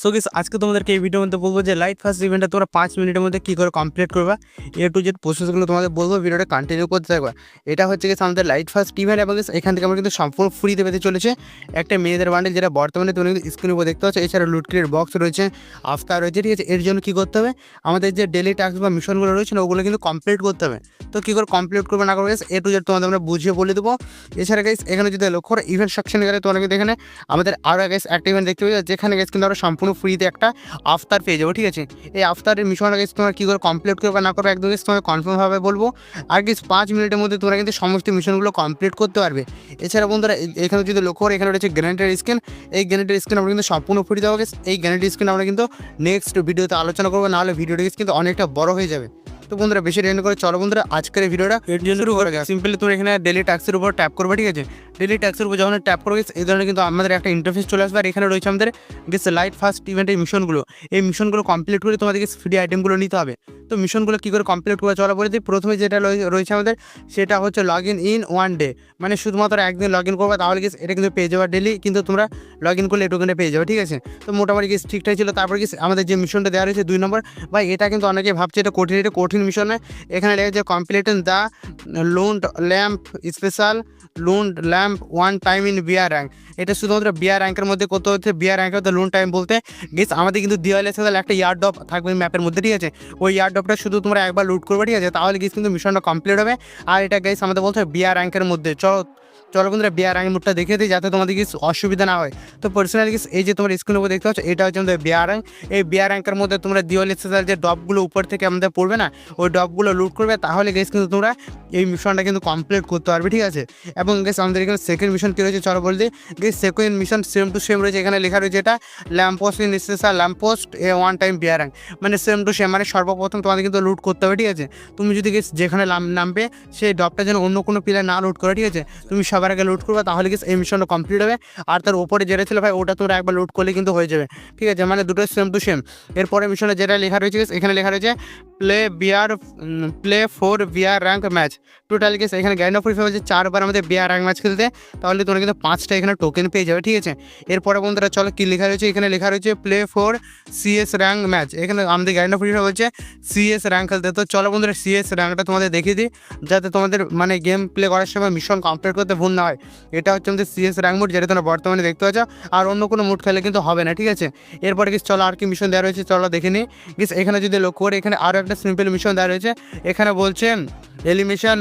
So guess আজকে তোমাদেরকে এই ভিডিওর মধ্যে বলব যে লাইট ফার্স্ট ইভেন্টটা তোমরা পাঁচ মিনিটের মধ্যে কী করে কমপ্লিট করবা এ টু জেড প্রসেসগুলো তোমাদের বলব ভিডিওটা কন্টিনিউ করতে থাকবা। এটা হচ্ছে গিয়ে আমাদের লাইট ফার্স্ট ইভেন্ট এবং এখান থেকে আমরা কিন্তু সম্পূর্ণ ফ্রিতে পেতে চলেছে। একটা মেয়েদের বান্ডেল যেটা বর্তমানে তুমি কিন্তু স্ক্রিনের উপর দেখতে পাচ্ছ, এছাড়া লুট বক্স রয়েছে আফতার রয়েছে, ঠিক আছে, এর জন্য কী করতে হবে, আমাদের যে ডেলি টাস্ক বা মিশনগুলো রয়েছে না, ওগুলো কিন্তু কমপ্লিট করতে হবে। তো কী করে কমপ্লিট করবে না করবে এ টু জেড তোমাদের আমরা বুঝিয়ে বলে দেবো। এছাড়া গাইস এখানে যদি লক্ষ্য ইভেন্ট সেকশনে গেলে তোমরা কিন্তু এখানে আমাদের আরও গাইস একটা ইভেন্ট দেখতে পাবে, যেখানে গেছে কিন্তু আমরা সম্পূর্ণ ফ্রিতে একটা আফতার পেয়ে যাব ঠিক আছে? এই আফতারের মিশনটা গেছে তোমরা কী করে কমপ্লিট করবে না করবে একদম তোমাকে কনফার্মভাবে বলব। আর গেছে পাঁচ মিনিটের মধ্যে তোমরা কিন্তু সমস্ত মিশনগুলো কমপ্লিট করতে পারবে। এছাড়া বন্ধুরা এখানে যদি লক্ষ্য করো এখানে রয়েছে গ্যানেটের স্ক্রিন এই গ্যানেটের স্ক্রিন আমরা কিন্তু সম্পূর্ণ ফ্রি দেওয়া গেছে এই গ্যানেটের স্ক্রিন আমরা কিন্তু নেক্সট ভিডিওতে আলোচনা করব নাহলে ভিডিওটা কিন্তু অনেকটা বড় হয়ে যাবে। তো বন্ধুরা বেশি রেন্ড করে চলো বন্ধুরা আজকের ভিডিওটা শুরু করে সিম্পলি তুমি এখানে ডেলি ট্যাক্সের উপর ট্যাপ করবে ঠিক আছে? ডেলি ট্যাক্সের উপর যখন ট্যাপ করবে, এই ধরনের কিন্তু আমাদের একটা ইন্টারফেস চলে আসবে। আর এখানে রয়েছে আমাদের গেছে লাইট ফার্স্ট ইভেন্টের মিশনগুলো এই মিশনগুলো কমপ্লিট করে তোমাদেরকে ফ্রি আইটেমগুলো নিতে হবে। তো মিশনগুলো কী করে কমপ্লিট করে চলা বলে দিই। প্রথমে যেটা রয়ে- রয়েছে আমাদের, সেটা হচ্ছে log in in one day মানে শুধুমাত্র একদিন লগ ইন করবে, তাহলে গেছে এটা কিন্তু পেয়ে যাবে ডেলি কিন্তু তোমরা লগ ইন করলে এটুকুনে পেয়ে যাবে, ঠিক আছে? তো মোটামুটি গেছে ঠিকঠাক ছিল, তারপর গেছে আমাদের যে মিশনটা দেওয়া রয়েছে দুই নম্বর, ভাই এটা কিন্তু অনেকে ভাবছে এটা কঠিন এটা কঠিন মিশন এখানে লেগেছে কমপ্লিট দ্য লুন্ড lamp special লুন্ড lamp one time in BR rank এটা শুধুমাত্র বিয়ার র্যাঙ্কের মধ্যে কত হচ্ছে। বিয়ার র্যাঙ্কের মধ্যে লুন টাইম বলতে গেস আমাদের কিন্তু দিওয়ালের সাথে একটা ইয়ার ডপ থাকবে ম্যাপের মধ্যে, ঠিক আছে? ওই ইয়ার ডপটা শুধু তোমরা একবার লুট করবে, ঠিক আছে? তাহলে গেস কিন্তু মিশনটা কমপ্লিট হবে। আর এটা গেস আমাদের বলতে হবে বিয়ার র্যাঙ্কের মধ্যে। চলো চলো বন্ধুরা, বিয়ার র্যাঙ্ক মুডটা দেখে দিই যাতে তোমাদের কিছু অসুবিধা না হয়। তো পার্সোনালি এই যে তোমার স্ক্রিনের উপর দেখতে পাচ্ছ, এটা হচ্ছে আমাদের বিয়ার র্যাঙ্ক এই বিয়ার র্যাঙ্কের মধ্যে তোমরা দিওয়ালি স্পেশাল যে ডপগুলো উপর থেকে আমাদের পড়বে না, ওই ডপগুলো লুট করবে, তাহলে গেস কিন্তু তোমরা এই মিশনটা কিন্তু কমপ্লিট করতে পারবে, ঠিক আছে? এবং গেস আমাদের এখানে সেকেন্ড মিশন কী রয়েছে, চলো বলতে guess second mission same to same রয়েছে, এখানে লেখা রয়েছে এটা lamppost in special lamppost a one time BR rank মানে সেম টু সেম মানে সর্বপ্রথম তোমাদের কিন্তু লুট করতে হবে, ঠিক আছে? তুমি যদি গেস যেখানে নাম- নামবে, সেই ডপটা যেন অন্য কোনো প্লেয়ার না লুট করে, ঠিক আছে? তুমি সবার আগে লুট করবে, তাহলে কিন্তু এই মিশনটা কমপ্লিট হবে? আর তার উপরে যেটা ছিল ভাই, ওটা তোমরা একবার লুট করলে কিন্তু হয়ে যাবে। ঠিক আছে? মানে দুটো সেম টু সেম এরপরে মিশনে যেটা লেখা রয়েছে এখানে লেখা রয়েছে play BR play four BR rank match total case এখানে গ্যান্ড অফ ফ্রি হচ্ছে চারবার আমাদের বিয়ার র্যাঙ্ক ম্যাচ খেলতে। তাহলে তোমরা কিন্তু পাঁচটা এখানে টোকেন পেয়ে যাবে, ঠিক আছে? এরপরে বন্ধুরা চলো কী লেখা রয়েছে? এখানে লেখা রয়েছে play four CS rank match এখানে আমাদের গ্যান্ড অফ ফ্রি বলছে সিএস র্যাঙ্ক খেলতে। তো চলো বন্ধুরা সিএস র্যাঙ্কটা তোমাদের দেখিয়ে দিই, যাতে তোমাদের মানে গেম প্লে করার সময় মিশন কমপ্লিট করতে ভুল না হয়। এটা হচ্ছে আমাদের সিএস র্যাঙ্ক মোড যেটা তোমরা বর্তমানে দেখতে পাচ্ছ, আর অন্য কোনো মুড খেলে কিন্তু হবে না, ঠিক আছে? এরপরে কিছু চলো আর কি মিশন দেওয়া রয়েছে, চলো দেখে নিই। গিস এখানে যদি লক্ষ্য করে, এখানে আরও একটা সিম্পল মিশন দেওয়া রয়েছে। এখানে বলছেন elimination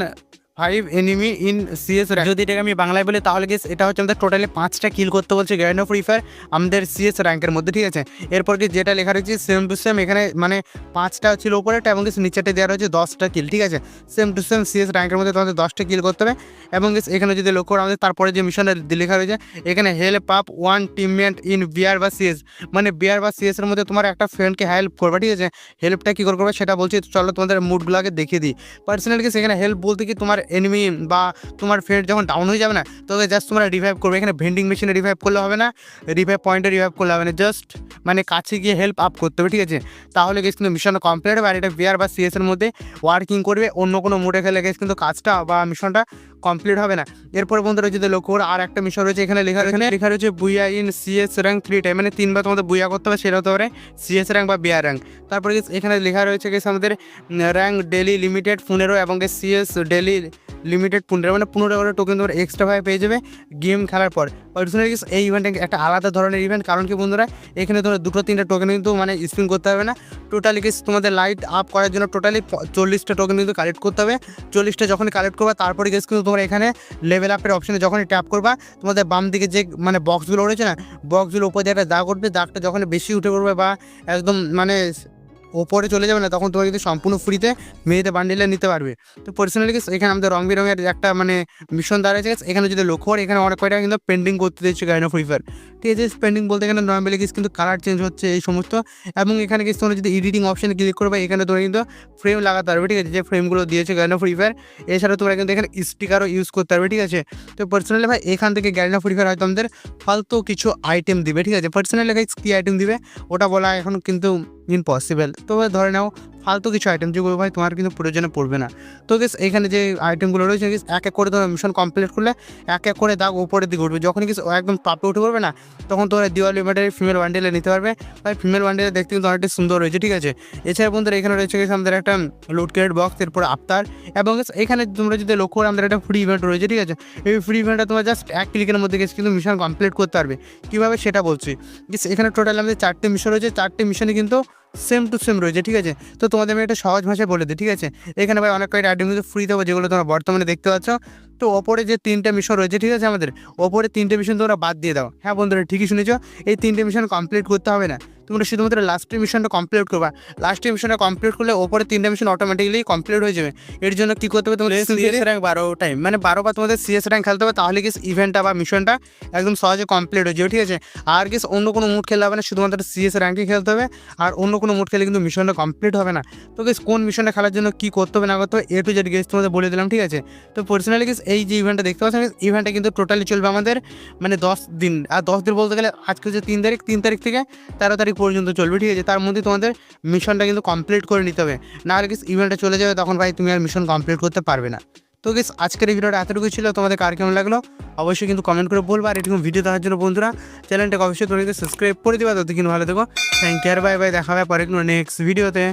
five enemy in CS যদি এটাকে আমি বাংলায় বলি, তাহলে গেস এটা হচ্ছে আমাদের টোটালি পাঁচটা কিল করতে বলছে গ্র্যান্ড অফ ফ্রি ফায়ার আমাদের সিএস র্যাঙ্কের মধ্যে, ঠিক আছে? এরপর কি যেটা লেখা রয়েছে সেম টু সেম এখানে মানে পাঁচটা ছিল উপরেটা এবং গেস নিচেটা দেওয়া রয়েছে দশটা কিল ঠিক আছে? সেম টু সেম সিএস র্যাঙ্কের মধ্যে তোমাদের দশটা কিল করতে হবে। এবং এখানে যদি লক্ষ্য করো আমাদের, তারপরে যে মিশনটা লেখা রয়েছে, এখানে help up one teammate in BR বা সিএস মানে বিয়ার বা সিএস এর মধ্যে তোমার একটা ফ্রেন্ডকে হেল্প করবে, ঠিক আছে? হেল্পটা কী করে করবে সেটা বলছি, চলো তোমাদের মুডগুলোকে দেখিয়ে দিই। পার্সোনালি সেখানে হেল্প বলতে কি তোমার এনিমি বা তোমার ফ্রেন্ড যখন ডাউন হয়ে যাবে না তবে জাস্ট তোমরা রিভাইভ করবে। এখানে ভেন্ডিং মেশিনে রিভাইভ করলে হবে না রিভাইভ পয়েন্টে রিভাইভ করলে হবে না। জাস্ট মানে কাছে গিয়ে হেল্প আপ করতে হবে, ঠিক আছে? তাহলে গেছ কিন্তু মিশনটা কমপ্লিট হবে। আর এটা বিয়ার বা সিএসের মধ্যে ওয়ার্কিং করবে। অন্য কোনো মোডে খেলে গেছ কিন্তু কাজটা বা মিশনটা কমপ্লিট হবে না। এরপর বন্ধুরা যদি লক্ষ্য করে আর একটা মিশন রয়েছে, এখানে লেখা এখানে লেখা রয়েছে, booyah in CS rank three time মানে তিনবার তোমাদের বুইয়া করতে হবে, সেটা হতে পারে সিএস র্যাঙ্ক বা বিয়ার র্যাঙ্ক তারপরে এখানে লেখা রয়েছে গেছে আমাদের র্যাঙ্ক ডেলি লিমিটেড পনেরো এবং সিএস ডেলি লিমিটেড পনেরো মানে পনেরো করে টোকেন তোমার এক্সট্রাভাবে পেয়ে যাবে গেম খেলার পর। পার্সোনালি এই ইভেন্টে একটা আলাদা ধরনের ইভেন্ট কারণ কি বন্ধুরা, এখানে তোমরা দুটো তিনটে টোকেন কিন্তু মানে স্পিন করতে হবে না। টোটালি গেস তোমাদের লাইট আপ করার জন্য টোটালি চল্লিশটা টোকেন কিন্তু কালেক্ট করতে হবে। চল্লিশটা যখন কালেক্ট করবে, তারপরে গেস কিন্তু তোমরা এখানে লেভেল আপের অপশানে যখনই ট্যাপ করবা, তোমাদের বাম দিকে যে মানে বক্সগুলো রয়েছে না বক্সগুলো উপরে দিয়ে একটা দাগ উঠবে, দাগটা যখন বেশি উঠে পড়বে বা একদম মানে ওপরে চলে যাবে না, তখন তোমরা কিন্তু সম্পূর্ণ ফ্রিতে মেয়েতে বান্ডিলে নিতে পারবে। তো পার্সোনালি এখানে আমাদের রং বেরঙের একটা মানে মিশন দাঁড়িয়েছে এখানে যদি লক্ষ্য করে, এখানে অনেক কয়টা কিন্তু পেন্ডিং করতে দিচ্ছে গাইন অফ রিফার ঠিক আছে পেন্ডিং বলতে এখানে নর্মালি কিছু কিন্তু কালার চেঞ্জ হচ্ছে এই সমস্ত। এবং এখানে কিছু তোমরা যদি এডিটিং অপশানে ক্লিক করবে এখানে তোমরা কিন্তু ফ্রেম লাগাতে পারবে, ঠিক আছে, যে ফ্রেমগুলো দিয়েছে গাইন অফ রিফার এছাড়া তোমরা কিন্তু এখানে স্টিকারও ইউজ করতে পারবে, ঠিক আছে। তো পার্সোনালি ভাই, এখান থেকে গ্যারিন অফ রিফার হয়তো আমাদের ফালতু কিছু আইটেম দিবে, ঠিক আছে। পার্সোনালি গাইজ কী আইটেম দিবে? ওটা বলা এখন কিন্তু ইম্পসিবল। তবে ধরে নাও ফালতু কিছু আইটেম যেগুলো ভাই তোমার কিন্তু প্রয়োজনে পড়বে না। তো গেস এখানে যে আইটেমগুলো রয়েছে guys, এক এক করে তোমার মিশন কমপ্লিট করলে এক এক করে দাগ উপরের দিকে উঠবে। যখন কিছু একদম পাপে উঠে পড়বে না তখন তোমরা দিওয়ালি ব্যাটারি ফিমেল ওয়ান্ডেলে নিতে পারবে। ভাই ফিমেল ওয়ান্ডেলে দেখতে কিন্তু অনেকটা সুন্দর রয়েছে ঠিক আছে? এছাড়া বন্ধুরা এখানে রয়েছে গেছে আমাদের একটা লোড ক্রেড বক্স এরপর আফতার এবং এখানে তোমরা যদি লক্ষ্য করে আমাদের একটা ফ্রি ইভেন্ট রয়েছে ঠিক আছে? এই ফ্রি ইভেন্টটা তোমরা জাস্ট এক ক্লিকের মধ্যে গেছে কিন্তু মিশন কমপ্লিট করতে পারবে। কীভাবে সেটা বলছি? Guys, এখানে টোটাল আমাদের চারটে মিশন রয়েছে। চারটে মিশনে কিন্তু সেম টু সেম রয়েছে, ঠিক আছে? তো তোমাদের আমি একটা সহজ ভাষায় বলে দিই, ঠিক আছে? এখানে ভাই অনেক কয়েকটা আইটেম কিন্তু ফ্রি দেবো, যেগুলো তোমরা বর্তমানে দেখতে পাচ্ছ। তো ওপরে যে তিনটে মিশন রয়েছে, ঠিক আছে আমাদের? ওপরে তিনটে মিশন তোমরা বাদ দিয়ে দাও। হ্যাঁ বন্ধুরা, ঠিকই শুনেছ? এই তিনটে মিশন কমপ্লিট করতে হবে না। তোমরা শুধুমাত্র লাস্টের মিশনটা কমপ্লিট করবা। লাস্টের মিশনটা কমপ্লিট করলে ওপরে তিনটে মিশন অটোমেটিকলি কমপ্লিট হয়ে যাবে। এর জন্য কি করতে হবে তোমাদের সিএস র্যাঙ্ক বারো টাইম মানে বারো বার তোমাদের সিএস র্যাঙ্ক খেলতে হবে তাহলে কি ইভেন্টটা বা মিশনটা একদম সহজে কমপ্লিট হয়ে যাবে ঠিক আছে? আর কি অন্য কোনো মুড খেলতে হবে না শুধুমাত্র সিএস র্যাঙ্কে খেলতে হবে। আর অন্য কোনো মুড খেলে কিন্তু মিশনটা কমপ্লিট হবে না। তো গেস কোন মিশনটা খেলার জন্য কি করতে হবে না করতে হবে এ টু জেড গেস তোমাদের বলে দিলাম ঠিক আছে? তো পার্সোনালি গেস এই যে ইভেন্টটা দেখতে পাচ্ছেন ইভেন্টটা কিন্তু টোটালি চলবে আমাদের মানে দশ দিন। আর দশ দিন বলতে গেলে আজকে হচ্ছে তিন তারিখ তিন তারিখ থেকে তেরো তারিখ পর্যন্ত চলবে, ঠিক আছে? তার মধ্যে তোমাদের মিশনটা কিন্তু কমপ্লিট করে নিতে হবে। না হলে ইভেন্টটা চলে যাবে, তখন ভাই তুমি আর মিশন কমপ্লিট করতে পারবে না। তো গেস আজকের এই ভিডিওটা এতটুকু ছিল। তোমাদের কার কেমন লাগল? অবশ্যই কিন্তু কমেন্ট করে বলব। আর এরকম ভিডিও দেওয়ার জন্য বন্ধুরা চ্যানেলটাকে অবশ্যই তোমাদের সাবস্ক্রাইব করে দিবা। কিন্তু ভালো থেকো। থ্যাংক ইউ আর বাই বাই দেখা হবে পরে নেক্সট ভিডিওতে